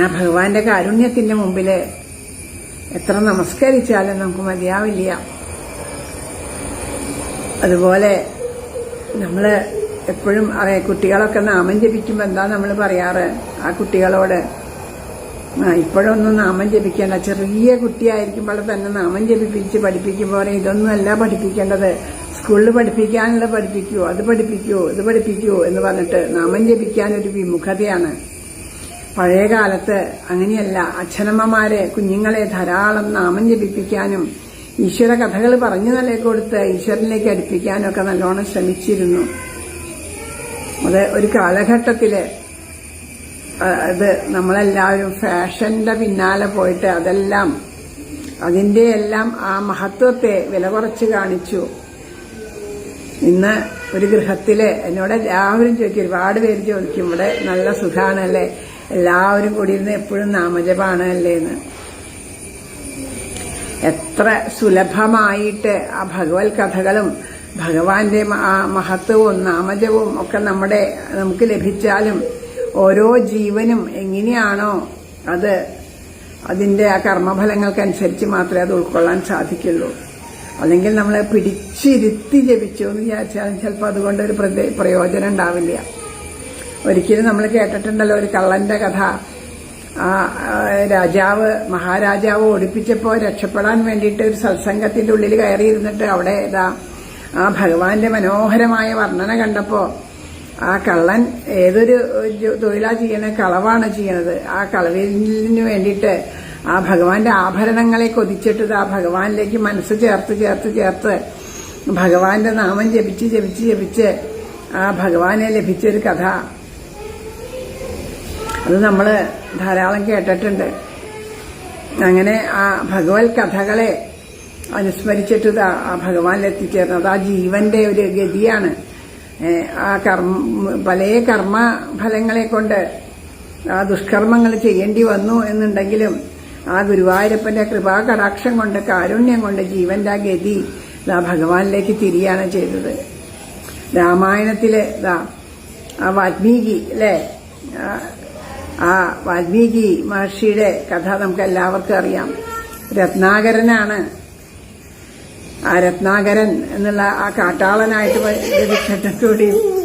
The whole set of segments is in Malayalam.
ആ ഭഗവാന്റെ കാരുണ്യത്തിന്റെ മുമ്പിൽ എത്ര നമസ്കരിച്ചാലും നമുക്ക് മതിയാവില്ല. അതുപോലെ നമ്മൾ എപ്പോഴും അറിയ കുട്ടികളൊക്കെ നാമം ജപിക്കുമ്പോൾ എന്താ നമ്മൾ പറയാറ്? ആ കുട്ടികളോട് ഇപ്പോഴൊന്നും നാമം ജപിക്കേണ്ട. ചെറിയ കുട്ടിയായിരിക്കുമ്പോൾ തന്നെ നാമം ജപിപ്പിച്ച് പഠിപ്പിക്കുമ്പോൾ ഇതൊന്നുമല്ല പഠിപ്പിക്കേണ്ടത്. സ്കൂളിൽ പഠിപ്പിക്കാനുള്ള പഠിപ്പിക്കുവോ അത് പഠിപ്പിക്കുവോ ഇത് പഠിപ്പിക്കുവോ എന്ന് പറഞ്ഞിട്ട് നാമം ജപിക്കാനൊരു വിമുഖതയാണ്. പഴയ കാലത്ത് അങ്ങനെയല്ല. അച്ഛനമ്മമാരെ കുഞ്ഞുങ്ങളെ ധാരാളം നാമം ജപിപ്പിക്കാനും ഈശ്വര കഥകൾ പറഞ്ഞു നല്ല കൊടുത്ത് ഈശ്വരനിലേക്ക് അടുപ്പിക്കാനും ഒക്കെ നല്ലോണം ശ്രമിച്ചിരുന്നു. അത് ഒരു കാലഘട്ടത്തിൽ അത് നമ്മളെല്ലാവരും ഫാഷന്റെ പിന്നാലെ പോയിട്ട് അതെല്ലാം അതിന്റെ എല്ലാം ആ മഹത്വത്തെ വില കുറച്ച് കാണിച്ചു. ഇന്ന് ഒരു ഗൃഹത്തിൽ എന്നോട് എല്ലാവരും ചോദിക്കും ഒരുപാട് പേര് ചോദിക്കും ഇവിടെ നല്ല സുഖാണല്ലേ? എല്ലാവരും കൂടി ഇരുന്ന് എപ്പോഴും നാമജപാണ് അല്ലേന്ന് എത്ര സുലഭമായിട്ട് ആ ഭഗവത് കഥകളും ഭഗവാന്റെ മഹത്വവും നാമജവും ഒക്കെ നമ്മുടെ നമുക്ക് ലഭിച്ചാലും ഓരോ ജീവനും എങ്ങനെയാണോ അത് അതിന്റെ ആ കർമ്മഫലങ്ങൾക്കനുസരിച്ച് മാത്രമേ അത് ഉൾക്കൊള്ളാൻ സാധിക്കുള്ളൂ. അല്ലെങ്കിൽ നമ്മളെ പിടിച്ചിരുത്തി ജപിച്ചു എന്ന് വിചാരിച്ചാലും ചിലപ്പോൾ അതുകൊണ്ട് ഒരു പ്രയോജനം ഉണ്ടാവില്ല. ഒരിക്കലും നമ്മൾ കേട്ടിട്ടുണ്ടല്ലോ ഒരു കള്ളന്റെ കഥ. രാജാവ് മഹാരാജാവ് ഓടിപ്പിച്ചപ്പോൾ രക്ഷപ്പെടാൻ വേണ്ടിയിട്ട് ഒരു സത്സംഗത്തിന്റെ ഉള്ളിൽ കയറിയിരുന്നിട്ട് അവിടെ ഇതാ ആ ഭഗവാന്റെ മനോഹരമായ വർണന കണ്ടപ്പോ ആ കള്ളൻ ഏതൊരു തൊഴിലാ ചെയ്യണ കളവാണ് ചെയ്യണത്. ആ കളവിന് വേണ്ടിയിട്ട് ആ ഭഗവാന്റെ ആഭരണങ്ങളെ കൊതിച്ചിട്ട് ആ ഭഗവാനിലേക്ക് മനസ്സ് ചേർത്ത് ചേർത്ത് ചേർത്ത് ഭഗവാന്റെ നാമം ജപിച്ച് ജപിച്ച് ജപിച്ച് ആ ഭഗവാനെ ലഭിച്ചൊരു കഥ. അത് നമ്മൾ ധാരാളം കേട്ടിട്ടുണ്ട്. അങ്ങനെ ആ ഭഗവത് കഥകളെ അനുസ്മരിച്ചിട്ട് ആ ഭഗവാനിൽ എത്തിച്ചേർന്നത് ആ ജീവന്റെ ഒരു ഗതിയാണ്. ആ കർമ്മ പല കർമ്മ ഫലങ്ങളെ കൊണ്ട് ആ ദുഷ്കർമ്മങ്ങൾ ചെയ്യേണ്ടി വന്നു എന്നുണ്ടെങ്കിലും ആ ഗുരുവായൂരപ്പന്റെ കൃപാ കടാക്ഷം കൊണ്ട് കാരുണ്യം കൊണ്ട് ജീവന്റെ ആ ഗതി ദാ ഭഗവാനിലേക്ക് തിരിയാണ് ചെയ്തത്. രാമായണത്തിലെ ദാ ആ വാൽമീകി അല്ലേ ആ, വാൽമീകി മഹർഷിയുടെ കഥ നമുക്ക് എല്ലാവർക്കും അറിയാം. രത്നാകരനാണ്. ആ രത്നാകരൻ എന്നുള്ള ആ കാട്ടാളനായിട്ട് ലഭിച്ചിട്ടും കൂടിയും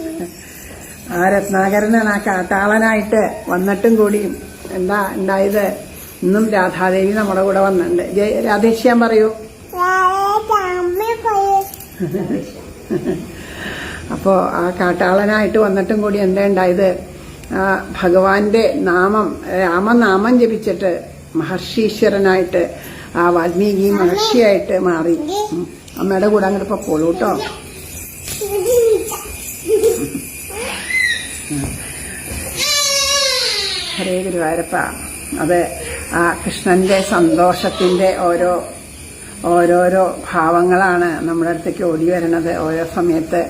ആ രത്നാകരനാണ് ആ കാട്ടാളനായിട്ട് വന്നിട്ടും കൂടിയും എന്താ ഉണ്ടായത്? ഇന്നും രാധാദേവി നമ്മുടെ കൂടെ വന്നിട്ടുണ്ട്. ജയ- രാധേശ്യാൻ പറയൂ. അപ്പോ ആ കാട്ടാളനായിട്ട് വന്നിട്ടും കൂടി എന്താ ഉണ്ടായത്? ഭഗവാന്റെ നാമം രാമനാമം ജപിച്ചിട്ട് മഹർഷീശ്വരനായിട്ട് ആ വാൽമീകി മഹർഷിയായിട്ട് മാറി. അമ്മയുടെ കൂടെ അങ്ങോട്ട് പോളൂ കേട്ടോ ഹരേ ഗുരുവായൂരപ്പ. അത് ആ കൃഷ്ണന്റെ സന്തോഷത്തിന്റെ ഓരോ ഓരോരോ ഭാവങ്ങളാണ് നമ്മുടെ അടുത്തേക്ക് ഓടി വരുന്നത് ഓരോ സമയത്ത്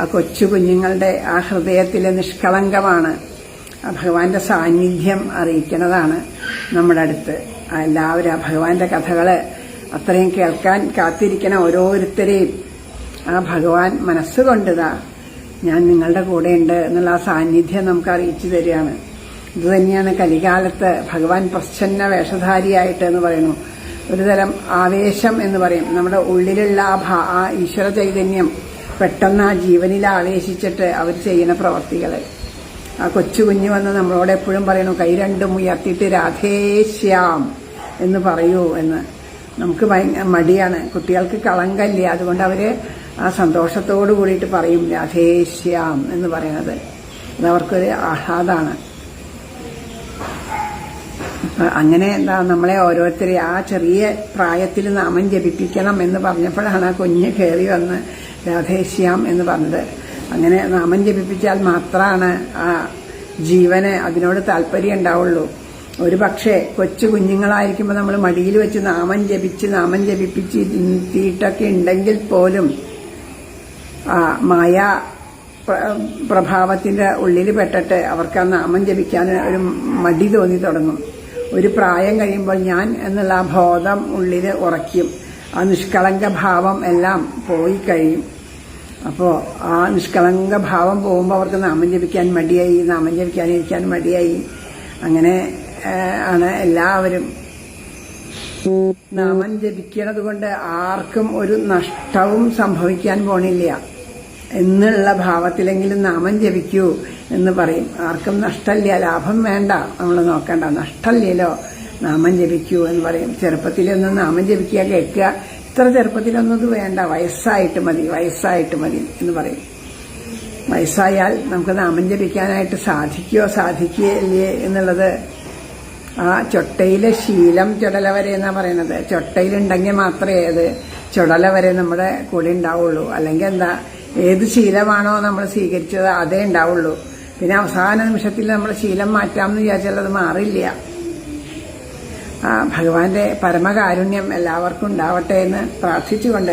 ആ കൊച്ചു കുഞ്ഞുങ്ങളുടെ ആ ഹൃദയത്തിലെ നിഷ്കളങ്കമാണ്. ഭഗവാന്റെ സാന്നിധ്യം അറിയിക്കുന്നതാണ് നമ്മുടെ അടുത്ത്. എല്ലാവരും ആ ഭഗവാന്റെ കഥകൾ അത്രയും കേൾക്കാൻ കാത്തിരിക്കണ ഓരോരുത്തരെയും ആ ഭഗവാൻ മനസ്സുകൊണ്ടിതാ ഞാൻ നിങ്ങളുടെ കൂടെയുണ്ട് എന്നുള്ള ആ സാന്നിധ്യം നമുക്ക് അറിയിച്ചു തരികയാണ്. ഇതുതന്നെയാണ് കലികാലത്ത് ഭഗവാൻ പ്രച്ഛന്ന വേഷധാരിയായിട്ട് എന്ന് പറയുന്നു. ഒരുതരം ആവേശം എന്ന് പറയും. നമ്മുടെ ഉള്ളിലുള്ള ആ ആ ഈശ്വര ചൈതന്യം പെട്ടെന്ന് ആ ജീവനിൽ ആവേശിച്ചിട്ട് അവർ ചെയ്യുന്ന പ്രവർത്തികൾ ആ കൊച്ചു കുഞ്ഞു വന്ന് നമ്മളോട് എപ്പോഴും പറയണു കൈ രണ്ടും ഉയർത്തിയിട്ട് രാധേശ്യാം എന്ന് പറയൂ എന്ന്. നമുക്ക് മടിയാണ്. കുട്ടികൾക്ക് കളങ്കല്ല. അതുകൊണ്ട് അവർ ആ സന്തോഷത്തോടു കൂടിയിട്ട് പറയും രാധേശ്യാം എന്ന് പറയണത്. അത് അവർക്കൊരു അങ്ങനെ എന്താ നമ്മളെ ഓരോരുത്തരെ ആ ചെറിയ പ്രായത്തിൽ നാമം ജപിപ്പിക്കണം എന്ന് പറഞ്ഞപ്പോഴാണ് ആ കുഞ്ഞ് കയറി വന്ന് രാധേശ്യാം എന്ന് പറഞ്ഞത്. അങ്ങനെ നാമം ജപിപ്പിച്ചാൽ മാത്രമാണ് ആ ജീവന് അതിനോട് താല്പര്യം ഉണ്ടാവുള്ളൂ. ഒരു പക്ഷേ കൊച്ചു കുഞ്ഞുങ്ങളായിരിക്കുമ്പോൾ നമ്മൾ മടിയിൽ വെച്ച് നാമം ജപിച്ച് നാമം ജപിപ്പിച്ച് തീട്ടൊക്കെ ഉണ്ടെങ്കിൽ പോലും ആ മായ പ്രഭാവത്തിന്റെ ഉള്ളിൽ പെട്ടിട്ട് അവർക്ക് ആ നാമം ജപിക്കാൻ ഒരു മടി തോന്നി തുടങ്ങും. ഒരു പ്രായം കഴിയുമ്പോൾ ഞാൻ എന്നുള്ള ആ ബോധം ഉള്ളിൽ ഉറയ്ക്കും. ആ നിഷ്കളങ്ക ഭാവം എല്ലാം പോയി കഴിയും. അപ്പോൾ ആ നിഷ്കളങ്ക ഭാവം പോകുമ്പോൾ അവർക്ക് നാമം ജപിക്കാൻ മടിയായി നാമം ജപിക്കാനിരിക്കാൻ മടിയായി. അങ്ങനെ ആണ് എല്ലാവരും. നാമം ജപിക്കണത് കൊണ്ട് ആർക്കും ഒരു നഷ്ടവും സംഭവിക്കാൻ പോണില്ല. എന്നുള്ള ഭാവത്തിലെങ്കിലും നാമം ജപിക്കൂ എന്ന് പറയും. ആർക്കും നഷ്ടമില്ല ലാഭം വേണ്ട. നമ്മൾ നോക്കണ്ട നഷ്ടമില്ലല്ലോ. നാമം ജപിക്കൂ എന്ന് പറയും. ചെറുപ്പത്തിലൊന്നും നാമം ജപിക്കുക കേൾക്കുക ഇത്ര ചെറുപ്പത്തിലൊന്നും ഇത് വേണ്ട. വയസ്സായിട്ട് മതി വയസ്സായിട്ട് മതി എന്ന് പറയും. വയസ്സായാൽ നമുക്ക് നാമം ജപിക്കാനായിട്ട് സാധിക്കുകയോ സാധിക്കുകയില്ലേ എന്നുള്ളത് ആ ചൊട്ടയിലെ ശീലം ചുടല വരെ എന്നാ പറയണത്. ചൊട്ടയിലുണ്ടെങ്കിൽ മാത്രമേ അത് ചുടല വരെ നമ്മുടെ കൂടെ ഉണ്ടാവുള്ളൂ. അല്ലെങ്കിൽ എന്താ ഏത് ശീലമാണോ നമ്മൾ സ്വീകരിച്ചത് അതേ ഉണ്ടാവുള്ളൂ. പിന്നെ അവസാന നിമിഷത്തിൽ നമ്മൾ ശീലം മാറ്റാമെന്ന് വിചാരിച്ചാൽ അത് മാറില്ല. ഭഗവാന്റെ പരമകാരുണ്യം എല്ലാവർക്കും ഉണ്ടാവട്ടെ എന്ന് പ്രാർത്ഥിച്ചുകൊണ്ട്